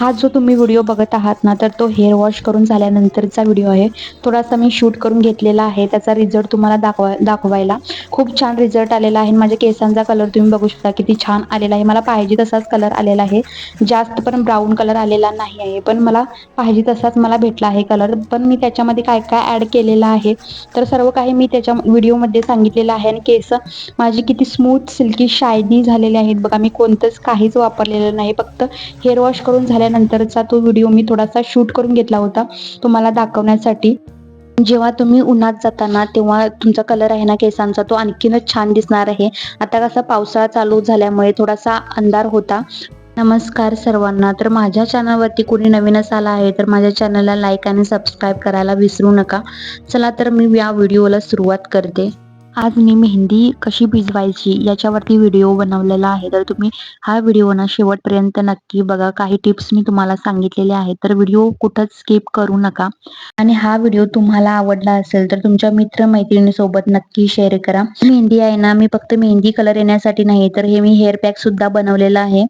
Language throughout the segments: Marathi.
हा जो तुम्ही व्हिडिओ बघत आहात ना तर तो हेअर वॉश करून झाल्यानंतरचा व्हिडिओ आहे. थोडासा मी शूट करून घेतलेला आहे. त्याचा रिझल्ट तुम्हाला दाखवा दाखवायला. खूप छान रिझल्ट आलेला आहे. माझ्या केसांचा कलर तुम्ही बघू शकता. किती छान आलेला आहे. मला पाहिजे तसाच कलर आलेला आहे. जास्त पण ब्राऊन कलर आलेला नाही आहे. पण मला पाहिजे तसाच मला भेटला आहे कलर पण मी त्याच्यामध्ये काय काय ॲड केलेलं आहे? तर सर्व काही मी त्याच्या व्हिडिओमध्ये सांगितलेलं आहे. आणि केस माझी किती स्मूथ सिल्की शायनी झालेले आहेत. बघा मी कोणतंच काहीच वापरलेलं नाही. फक्त हेअर वॉश करून झाल्या नंतरचा तो व्हिडिओ मी थोडासा शूट करून घेतला होता तुम्हाला दाखवण्यासाठी. जेव्हा तुम्ही उन्हात जाताना तेव्हा तुमचा कलर आहे ना केसांचा तो आणखीनच छान दिसणार आहे. आता कसा पावसाळा चालू झाल्यामुळे थोडासा अंधार होता. नमस्कार सर्वांना. तर माझ्या चॅनलवरती कोणी नवीनच आला आहे तर माझ्या चॅनलला लाईक आणि सबस्क्राईब करायला विसरू नका. चला तर मी या व्हिडिओला सुरुवात करते. आज मी मेहंदी कशी भिजवायची याच्यावरती व्हिडिओ बनवलेला आहे. तर तुम्ही हा व्हिडिओ ना शेवटपर्यंत नक्की बघा. काही टिप्स मी तुम्हाला सांगितलेले आहेत. तर व्हिडिओ कुठंच स्किप करू नका. आणि हा व्हिडिओ तुम्हाला आवडला असेल तर तुमच्या मित्र मैत्रिणीसोबत नक्की शेअर करा. मेहंदी आहे ना मी फक्त मेहंदी कलर येण्यासाठी नाही तर हे मी हेअर पॅक सुद्धा बनवलेला आहे.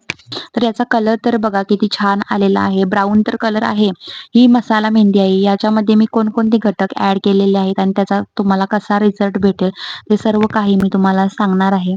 तर याचा कलर तर बघा किती छान आलेला आहे. ब्राऊन तर कलर आहे. ही मसाला मेहंदी आहे. याच्यामध्ये मी कोणकोणते घटक ऍड केलेले आहेत आणि त्याचा तुम्हाला कसा रिझल्ट भेटेल ते सर्व काही मी तुम्हाला सांगणार आहे.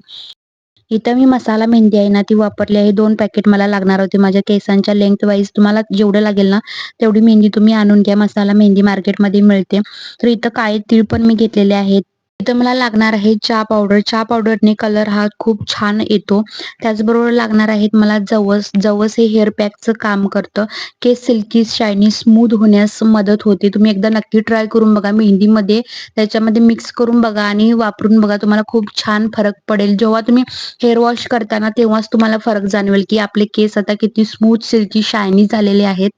इथं मी मसाला मेहंदी आहे ना ती वापरली आहे. दोन पॅकेट मला लागणार होते. माझ्या केसांच्या लेंथ वाईज तुम्हाला जेवढं लागेल ना तेवढी मेहंदी तुम्ही आणून घ्या. मसाला मेहंदी मार्केटमध्ये मिळते. तर इथं काळे तीळ पण मी घेतलेले आहेत. इथं मला लागणार आहे चहा पावडर चहा पावडरने कलर हा खूप छान येतो. त्याचबरोबर लागणार आहेत मला जवस. जवस हे हेअर पॅकचं काम करतं. केस सिल्की शायनी स्मूथ होण्यास मदत होते. तुम्ही एकदा नक्की ट्राय करून बघा. मेहंदीमध्ये त्याच्यामध्ये मिक्स करून बघा आणि वापरून बघा. तुम्हाला खूप छान फरक पडेल. जेव्हा तुम्ही हेअर वॉश करताना तेव्हाच तुम्हाला फरक जाणवेल की आपले केस आता किती स्मूथ सिल्की शायनी झालेले आहेत.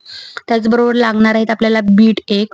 त्याचबरोबर लागणार आहेत आपल्याला बीट एक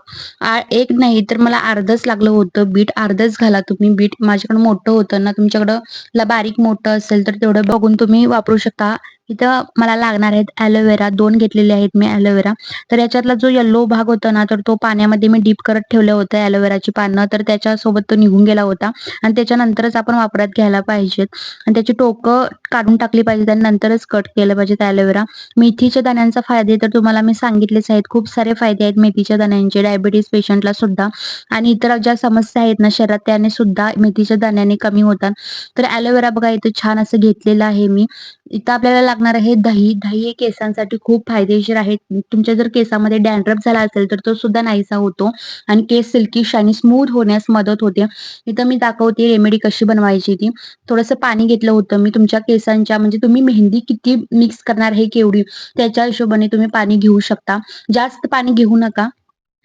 एक नाही तर मला अर्धच लागलं होतं बीट अर्धच घाला तुम्ही बीट माझ्याकडे मोठं होतं ना तुमच्याकडं बारीक मोठं असेल तर तेवढं बघून तुम्ही वापरू शकता. इथं मला लागणार आहेत ॲलोवेरा दोन घेतलेले आहेत मी ॲलोवेरा तर याच्यातला जो येल्लो भाग होता ना तर तो पाण्यामध्ये मी डीप करत ठेवलं होतं ॲलोवेराची पानं. तर त्याच्यासोबत तो निघून गेला होता. आणि त्याच्यानंतरच आपण वापरात घ्यायला पाहिजेत. आणि त्याची टोकं काढून टाकली पाहिजेत आणि नंतरच कट केलं पाहिजे ॲलोवेरा मेथीच्या दाण्यांचा फायदे तर तुम्हाला मी सांगितलेच आहेत. खूप सारे फायदे आहेत मेथीच्या दाण्यांचे. डायबिटीस पेशंटला सुद्धा. आणि इतर ज्या समस्या आहेत ना शरीरात त्याने सुद्धा मेथीच्या दाण्याने कमी होतात. तर ॲलोवेरा बघा इथं छान असं घेतलेलं आहे मी. इथं आपल्याला लागणार आहे. दही दही हे केसांसाठी खूप फायदेशीर आहे तुमच्या जर केसामध्ये डॅन्ड्रफ झाला असेल तर तो सुद्धा नाहीसा होतो आणि केस सिल्की आणि स्मूथ होण्यास मदत होते. इथं मी दाखवते रेमेडी कशी बनवायची ती. थोडंसं पाणी घेतलं होतं मी तुमच्या केसांच्या. म्हणजे तुम्ही मेहंदी किती मिक्स करणार हे केवढी? त्याच्या हिशोबाने तुम्ही पाणी घेऊ शकता. जास्त पाणी घेऊ नका.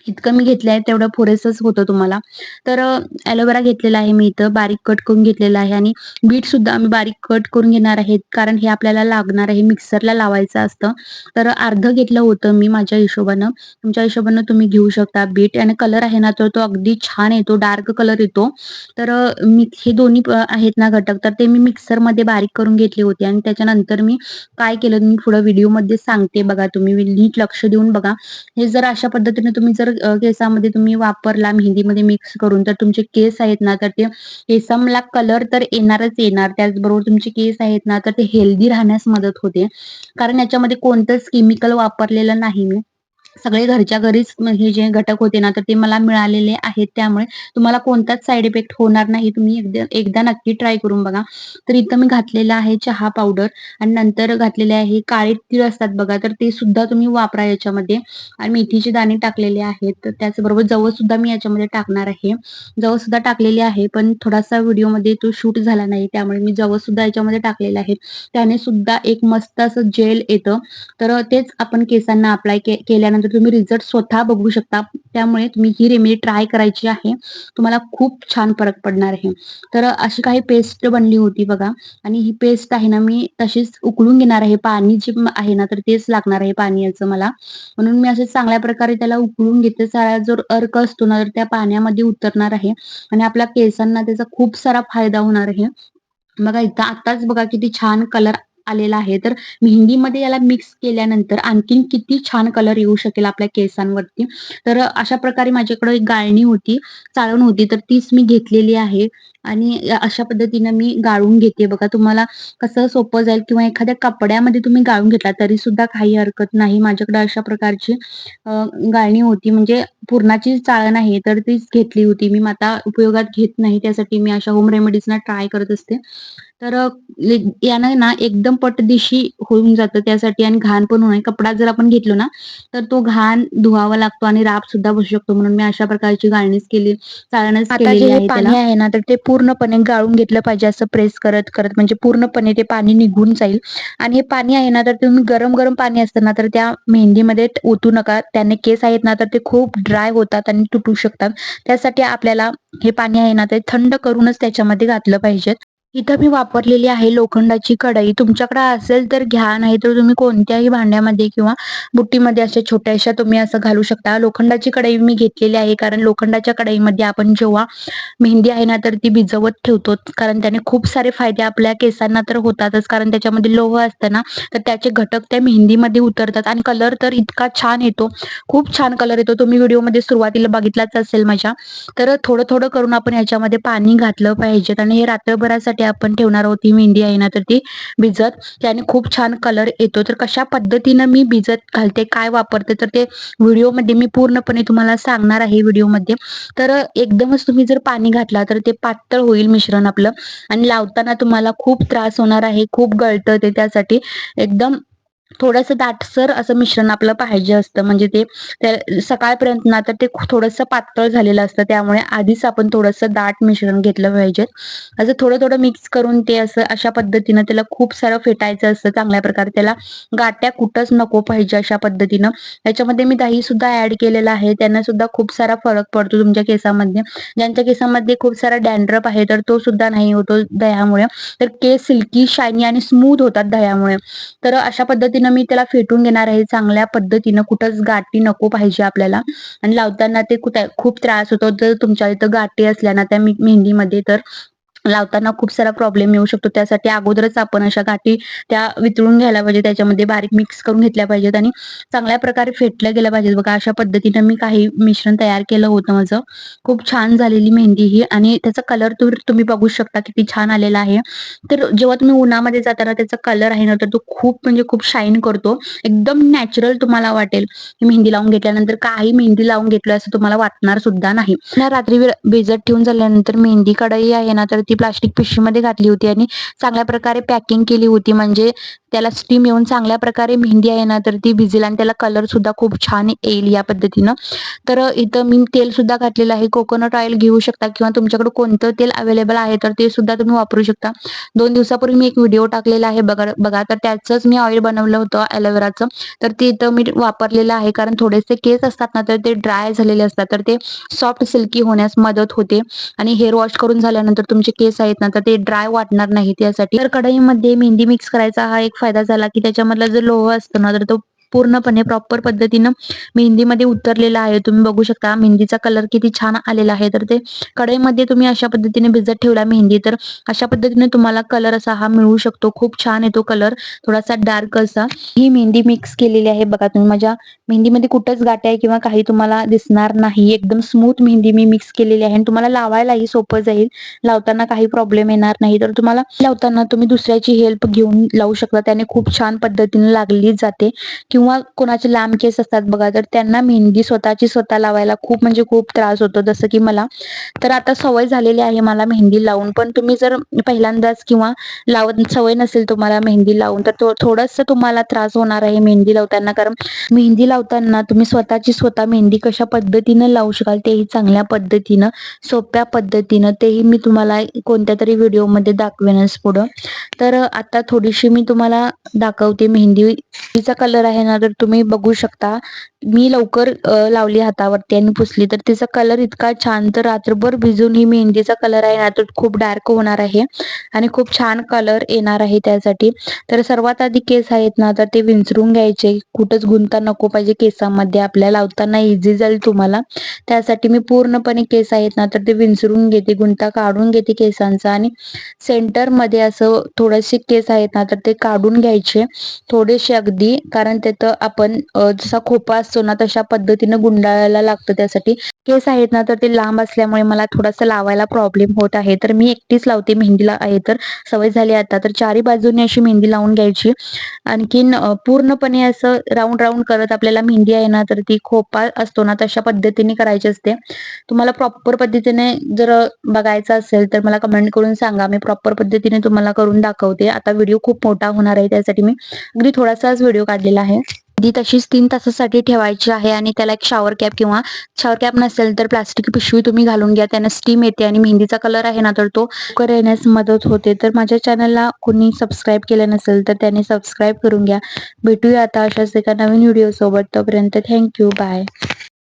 इतकं मी घेतलं आहे तेवढं पुरेसंच होतं तुम्हाला. तर ॲलोवेरा घेतलेला आहे मी इथं बारीक कट करून घेतलेला आहे आणि बीट सुद्धा आम्ही बारीक कट करून घेणार आहेत कारण हे आपल्याला लागणार आहे मिक्सरला लावायचं असतं. तर अर्ध घेतलं होतं मी माझ्या हिशोबानं. तुमच्या हिशोबानं तुम्ही घेऊ शकता बीट आणि कलर आहे ना तर तो अगदी छान येतो डार्क कलर येतो. तर मी हे दोन्ही आहेत ना घटक. तर ते मी मिक्सरमध्ये बारीक करून घेतले होते आणि त्याच्यानंतर मी काय केलं मी पुढं व्हिडिओमध्ये सांगते बघा तुम्ही. नीट लक्ष देऊन बघा. हे जर अशा पद्धतीने तुम्ही जर केसामध्ये तुम्ही वापरला मेहंदीमध्ये मिक्स करून तर तुमचे केस आहेत ना तर ते केसांना कलर तर येणारच येणार. त्याचबरोबर तुमचे केस आहेत ना तर ते हेल्दी राहण्यास मदत होते. कारण याच्यामध्ये कोणतंच केमिकल वापरलेलं नाही मी सगळे घरच्या घरीच हे जे घटक होते ना तर ते मला मिळालेले आहेत त्यामुळे तुम्हाला कोणताच साईड इफेक्ट होणार नाही. तुम्ही एकदा एकदा नक्की ट्राय करून बघा. तर इथं मी घातलेला आहे चहा पावडर आणि नंतर घातलेले आहे काळे तीळ असतात बघा तर ते सुद्धा तुम्ही वापरा याच्यामध्ये. आणि मेथीचे दाणे टाकलेले आहेत तर त्याचबरोबर जवळ सुद्धा मी याच्यामध्ये टाकणार आहे. जवळ सुद्धा टाकलेले आहे पण थोडासा व्हिडिओमध्ये तो शूट झाला नाही त्यामुळे मी जवळ सुद्धा याच्यामध्ये टाकलेले आहे त्याने सुद्धा एक मस्त असं जेल येतं. तर तेच आपण केसांना अप्लाय केल्यानंतर तुम्ही रिझल्ट स्वतः बघू शकता. त्यामुळे तुम्ही ही रेमेडी ट्राय करायची आहे. तुम्हाला खूप छान फरक पडणार आहे. तर अशी काही पेस्ट बनली होती बघा. आणि ही पेस्ट आहे ना मी तशीच उकळून घेणार आहे. पाणी जे आहे ना तर तेच लागणार आहे पाणी याचं मला. म्हणून मी असे चांगल्या प्रकारे त्याला उकळून घेते. सारा जो अर्क असतो ना तर त्या पाण्यामध्ये उतरणार आहे. आणि आपल्या केसांना त्याचा खूप सारा फायदा होणार आहे. बघा इथं आताच बघा किती छान कलर आलेला आहे. तर मेहंदीमध्ये याला मिक्स केल्यानंतर आणखीन किती छान कलर येऊ शकेल आपल्या केसांवरती? तर अशा प्रकारे माझ्याकडे एक गाळणी होती चाळण होती. तर तीच मी घेतलेली आहे. आणि अशा पद्धतीनं मी गाळून घेते. बघा तुम्हाला कसं सोपं जाईल किंवा एखाद्या कपड्यामध्ये तुम्ही गाळून घेतला तरी सुद्धा काही हरकत नाही. माझ्याकडे अशा प्रकारची गाळणी होती. म्हणजे पूर्णाची चाळण आहे तर तीच घेतली होती. मी आता उपयोगात घेत नाही त्यासाठी मी अशा होम रेमेडीजना ट्राय करत असते. तर यानं ना एकदम पटदिशी होऊन जातं त्यासाठी आणि घाण पण होणे कपडा जर आपण घेतलो ना तर तो घाण धुवावा लागतो आणि राब सुद्धा बसू शकतो. म्हणून मी अशा प्रकारची गाळणीच केली चाळणच केलेली त्याला. आहे ना तर ते पूर्णपणे गाळून घेतलं पाहिजे असं प्रेस करत करत. म्हणजे पूर्णपणे ते पाणी निघून जाईल. आणि हे पाणी आहे ना तर तुम्ही गरम गरम पाणी असतं ना तर त्या मेहंदीमध्ये ओतू नका. त्याने केस आहेत ना तर ते खूप ड्राय होतात आणि तुटू शकतात. त्यासाठी आपल्याला हे पाणी आहे ना ते थंड करूनच त्याच्यामध्ये घातलं पाहिजेत इथं मी वापरलेली आहे लोखंडाची कढई. तुमच्याकडे असेल तर घ्या नाही तर तुम्ही कोणत्याही भांड्यामध्ये किंवा बुट्टीमध्ये अशा छोट्याशा तुम्ही असं घालू शकता. लोखंडाची कढई मी घेतलेली आहे कारण लोखंडाच्या कढईमध्ये आपण जेव्हा मेहंदी आहे ना तर ती भिजवत ठेवतो. कारण त्याने खूप सारे फायदे आपल्या केसांना तर होतातच. कारण त्याच्यामध्ये लोह असतं ना तर त्याचे घटक त्या मेहंदीमध्ये उतरतात. आणि कलर तर इतका छान येतो. खूप छान कलर येतो. तुम्ही व्हिडिओमध्ये सुरुवातीला बघितलाच असेल माझ्या. तर थोडं थोडं करून आपण याच्यामध्ये पाणी घातलं पाहिजेत. आणि हे रात्रभरासाठी आपण ठेवणार आहोत ही मेहंदी आहे ना तर ती भिजत त्याने खूप छान कलर येतो. तर कशा पद्धतीनं मी भिजत घालते काय वापरते तर ते व्हिडिओमध्ये मी पूर्णपणे तुम्हाला सांगणार आहे व्हिडिओमध्ये. तर एकदमच तुम्ही जर पाणी घातला तर ते पातळ होईल मिश्रण आपलं. आणि लावताना तुम्हाला खूप त्रास होणार आहे खूप गळतं ते त्यासाठी. एकदम थोडस दाटसर असं मिश्रण आपलं पाहिजे असतं. म्हणजे ते त्या- सकाळपर्यंत ना तर ते थोडंसं पातळ झालेलं असतं. त्यामुळे आधीच आपण थोडंसं दाट मिश्रण घेतलं पाहिजे. असं थोडं थोडं मिक्स करून ते असं अशा पद्धतीनं त्याला खूप सारं फेटायचं असतं. चांगल्या प्रकारे त्याला गाट्या कुठंच नको पाहिजे अशा पद्धतीनं. त्याच्यामध्ये मी दही सुद्धा ऍड केलेलं आहे. त्यांना सुद्धा खूप सारा फरक पडतो तुमच्या केसामध्ये. ज्यांच्या केसामध्ये खूप सारा डॅन्ड्रप आहे तर तो सुद्धा नाही होतो दह्यामुळे. तर केस सिल्की शायनी आणि स्मूथ होतात दह्यामुळे. तर अशा पद्धती मी त्याला फेटून घेणार आहे. चांगल्या पद्धतीनं कुठंच गाठी नको पाहिजे आपल्याला. आणि लावताना ते खूप त्रास होतो. जर तुमच्या इथं गाठी असल्या ना त्या मेहंदीमध्ये तर लावताना खूप सारा प्रॉब्लेम येऊ शकतो. त्यासाठी अगोदरच आपण अशा गाठी त्या वितळून घ्यायला पाहिजे. त्याच्यामध्ये बारीक मिक्स करून घेतल्या पाहिजेत आणि चांगल्या प्रकारे फेटल्या गेल्या पाहिजेत. बघा अशा पद्धतीनं मी काही मिश्रण तयार केलं होतं माझं. खूप छान झालेली मेहंदी ही आणि त्याचा कलर तुम्ही बघू शकता किती छान आलेला आहे. तर जेव्हा तुम्ही उन्हामध्ये जाताना त्याचा कलर आहे ना तर तो खूप म्हणजे खूप शाईन करतो. एकदम नॅचरल तुम्हाला वाटेल. मेहंदी लावून घेतल्यानंतर काही मेहंदी लावून घेतलं असं तुम्हाला वाटणार सुद्धा नाही. रात्री वे- ठेवून झाल्यानंतर मेहंदी कढई आहे ना तर ती प्लास्टिक पिशवीमध्ये घातली होती आणि चांगल्या प्रकारे पॅकिंग केली होती. म्हणजे त्याला स्टीम येऊन चांगल्या प्रकारे मेहंदी आहे ना तर ती भिजेल आणि त्याला कलर सुद्धा खूप छान येईल या पद्धतीनं. तर इथं मी तेल सुद्धा घातलेलं आहे. कोकोनट ऑइल घेऊ शकता किंवा तुमच्याकडे कोणतं तेल अवेलेबल आहे तर ते सुद्धा तुम्ही वापरू शकता. दोन दिवसापूर्वी मी एक व्हिडिओ टाकलेला आहे. बघा बघा तर त्याचंच मी ऑइल बनवलं होतं ॲलोवेराचं तर ते इथं मी वापरलेलं आहे. कारण थोडेसे केस असतात ना तर ते ड्राय झालेले असतात. तर ते सॉफ्ट सिल्की होण्यास मदत होते. आणि हेअर वॉश करून झाल्यानंतर तुमचे केस आहेत ना तर ते ड्राय वाटणार नाही त्यासाठी. तर कढईमध्ये मेहंदी मिक्स करायचा हा एक फायदा झाला की त्याच्यामधला जो लोह असतो ना तर तो पूर्णपणे प्रॉपर पद्धतीनं मेहंदीमध्ये उतरलेला आहे. तुम्ही बघू शकता मेहंदीचा कलर किती छान आलेला आहे. तर ते कढईमध्ये तुम्ही अशा पद्धतीने भिजत ठेवला मेहंदी तर अशा पद्धतीने तुम्हाला कलर असा हा मिळू शकतो. खूप छान येतो कलर थोडासा डार्क असा. ही मेहंदी मिक्स केलेली आहे. बघा तुम्ही माझ्या मेहंदीमध्ये कुठंच गाठ आहे किंवा काही तुम्हाला दिसणार नाही. एकदम स्मूथ मेहंदी मी मिक्स केलेली आहे. आणि तुम्हाला लावायलाही सोपं जाईल. लावताना काही प्रॉब्लेम येणार नाही. तर तुम्हाला लावताना तुम्ही दुसऱ्याची हेल्प घेऊन लावू शकता. त्याने खूप छान पद्धतीने लागली जाते. किंवा कोणाचे लांब केस असतात बघा तर त्यांना मेहंदी स्वतःची स्वतः लावायला खूप म्हणजे खूप त्रास होतो. जसं की मला तर आता सवय झालेली आहे मला मेहंदी लावून. पण तुम्ही जर पहिल्यांदाच किंवा लावत सवय नसेल तुम्हाला मेहंदी लावून तर थो- थोडंसं तुम्हाला त्रास होणार आहे मेहंदी लावताना. कारण मेहंदी लावताना तुम्ही स्वतःची स्वतः मेहंदी कशा पद्धतीनं लावू शकाल तेही चांगल्या पद्धतीनं सोप्या पद्धतीनं तेही मी तुम्हाला कोणत्या तरी व्हिडिओमध्ये दाखवेनच पुढं. तर आता थोडीशी मी तुम्हाला दाखवते. मेहंदीचा कलर आहे ना तर तुम्ही बघू शकता. मी लवकर लावली हातावरती आणि पुसली तर तिचा कलर इतका छान तर रात्रभर भिजून ही मेहंदीचा कलर आहे. ना तर खूप डार्क होणार आहे आणि खूप छान कलर येणार आहे त्यासाठी. तर सर्वात आधी केस आहेत ना तर ते विंचरून घ्यायचे. कुठंच गुंता नको पाहिजे केसामध्ये. आपल्या लावताना इझी जाईल तुम्हाला. त्यासाठी मी पूर्णपणे केस आहेत ना तर ते विंचरून घेते. गुंता काढून घेते केसांचा आणि सेंटरमध्ये असं थोडेसे केस आहेत ना तर ते काढून घ्यायचे. थोडेसे अगदी कारण त्यात तर आपण जसा खोपा असतो ना तशा पद्धतीनं गुंडाळायला लागतं त्यासाठी. केस आहेत ना तर ते लांब असल्यामुळे मला थोडासा लावायला प्रॉब्लेम होत आहे. तर मी एकटीच लावते मेहंदीला आहे तर. सवय झाली आता तर चारी बाजूने अशी मेहंदी लावून घ्यायची. आणखीन पूर्णपणे असं राऊंड राऊंड करत आपल्याला मेहंदी आहे ना तर ती खोपा असतो ना तशा पद्धतीने करायची असते. तुम्हाला प्रॉपर पद्धतीने जर बघायचं असेल तर मला कमेंट करून सांगा. मी प्रॉपर पद्धतीने तुम्हाला करून दाखवते. आता व्हिडिओ खूप मोठा होणार आहे त्यासाठी मी अगदी थोडासाच व्हिडिओ काढलेला आहे. ती तशीच तीन तासासाठी ठेवायची आहे आणि त्याला एक शॉवर कॅप किंवा शॉवर कॅप नसेल तर प्लास्टिक पिशवी तुम्ही घालून घ्या. त्यानं स्टीम येते आणि मेहंदीचा कलर आहे ना तर तो लवकर येण्यास मदत होते. तर माझ्या चॅनलला कोणी सबस्क्राईब केलं नसेल तर त्याने सबस्क्राईब करून घ्या. भेटूया आता अशाच एका नवीन व्हिडिओ सोबत. तोपर्यंत थँक्यू बाय